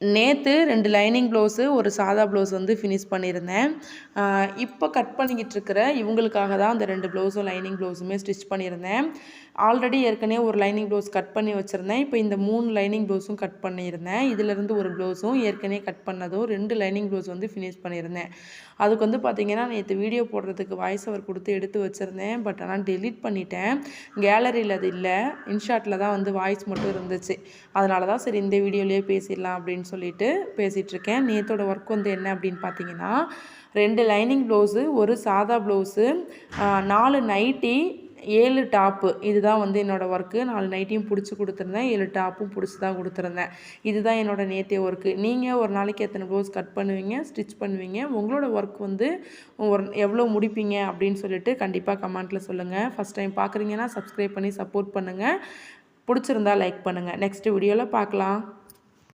நேற்று ரெண்டு lining blouse ஒரு சாதா ப்ளவுஸ் வந்து ஃபினிஷ் பண்ணியிருந்தேன். இப்போ கட் பண்ணிக்கிட்டு இருக்கிற இவங்களுக்காக தான் அந்த ரெண்டு ப்ளவுஸும் லைனிங் ப்ளவுஸுமே ஸ்டிச் பண்ணியிருந்தேன். ஆல்ரெடி ஏற்கனவே ஒரு லைனிங் ப்ளவுஸ் கட் பண்ணி வச்சுருந்தேன். இப்போ இந்த மூணு லைனிங் ப்ளவுஸும் கட் பண்ணியிருந்தேன். இதிலேருந்து ஒரு ப்ளவுஸும் ஏற்கனவே கட் பண்ணதும் ரெண்டு லைனிங் ப்ளவுஸ் வந்து ஃபினிஷ் பண்ணியிருந்தேன். அதுக்கு வந்து பார்த்திங்கன்னா நேற்று வீடியோ போடுறதுக்கு வாய்ஸ் அவர் கொடுத்து எடுத்து வச்சுருந்தேன். பட் ஆனால் டெலீட் பண்ணிட்டேன். கேலரியில் அது இல்லை. இன்ஷாட்டில் தான் வந்து வாய்ஸ் மட்டும் இருந்துச்சு. அதனால தான் சரி இந்த வீடியோலேயே பேசிடலாம் அப்படின்னு சொல்லிட்டு பேசிகிட்ருக்கேன். நேற்றோட ஒர்க் வந்து என்ன அப்படின்னு பார்த்தீங்கன்னா ரெண்டு லைனிங் ப்ளவுஸு ஒரு சாதா ப்ளவுஸு நாலு நைட்டி ஏழு டாப்பு இதுதான் வந்து என்னோடய ஒர்க்கு நாலு நைட்டியும் பிடிச்சி கொடுத்துருந்தேன். ஏழு டாப்பும் பிடிச்சி தான் கொடுத்துருந்தேன். இதுதான் என்னோடய நேத்திய ஒர்க்கு நீங்கள் ஒரு நாளைக்கு எத்தனை ப்ளவுஸ் கட் பண்ணுவீங்க ஸ்டிச் பண்ணுவீங்க? உங்களோட ஒர்க் வந்து ஒரு எவ்வளோ முடிப்பீங்க அப்படின்னு சொல்லிட்டு கண்டிப்பாக கமெண்ட்டில் சொல்லுங்கள் ஃபஸ்ட் டைம் பார்க்குறீங்கன்னா சப்ஸ்கிரைப் பண்ணி சப்போர்ட் பண்ணுங்கள் பிடிச்சிருந்தா லைக் பண்ணுங்கள் நெக்ஸ்ட் வீடியோவில் பார்க்கலாம்.